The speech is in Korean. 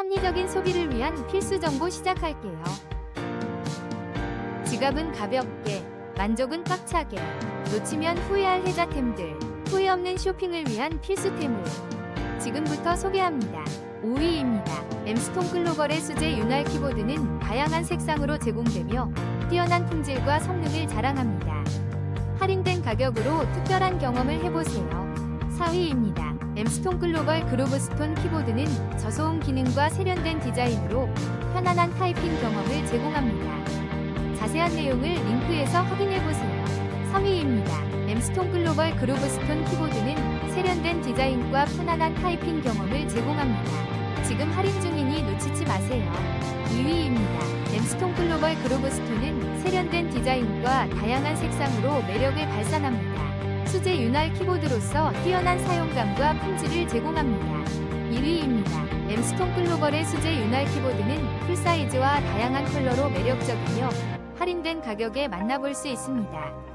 합리적인 소비를 위한 필수 정보 시작할게요. 지갑은 가볍게, 만족은 꽉차게, 놓치면 후회할 혜자템들, 후회 없는 쇼핑을 위한 필수템을 지금부터 소개합니다. 5위입니다. 엠스톤 글로벌의 수제 윤활 키보드는 다양한 색상으로 제공되며 뛰어난 품질과 성능을 자랑합니다. 할인된 가격으로 특별한 경험을 해보세요. 4위입니다. 엠스톤 글로벌 그루브스톤 키보드는 저소음 기능과 세련된 디자인으로 편안한 타이핑 경험을 제공합니다. 자세한 내용을 링크에서 확인해보세요. 3위입니다. 엠스톤 글로벌 그루브스톤 키보드는 세련된 디자인과 편안한 타이핑 경험을 제공합니다. 지금 할인 중이니 놓치지 마세요. 2위입니다. 엠스톤 글로벌 그루브스톤은 세련된 디자인과 다양한 색상으로 매력을 발산합니다. 수제 윤활 키보드로서 뛰어난 사용감과 품질을 제공합니다. 1위입니다. 엠스톤 글로벌의 수제 윤활 키보드는 풀사이즈와 다양한 컬러로 매력적이며 할인된 가격에 만나볼 수 있습니다.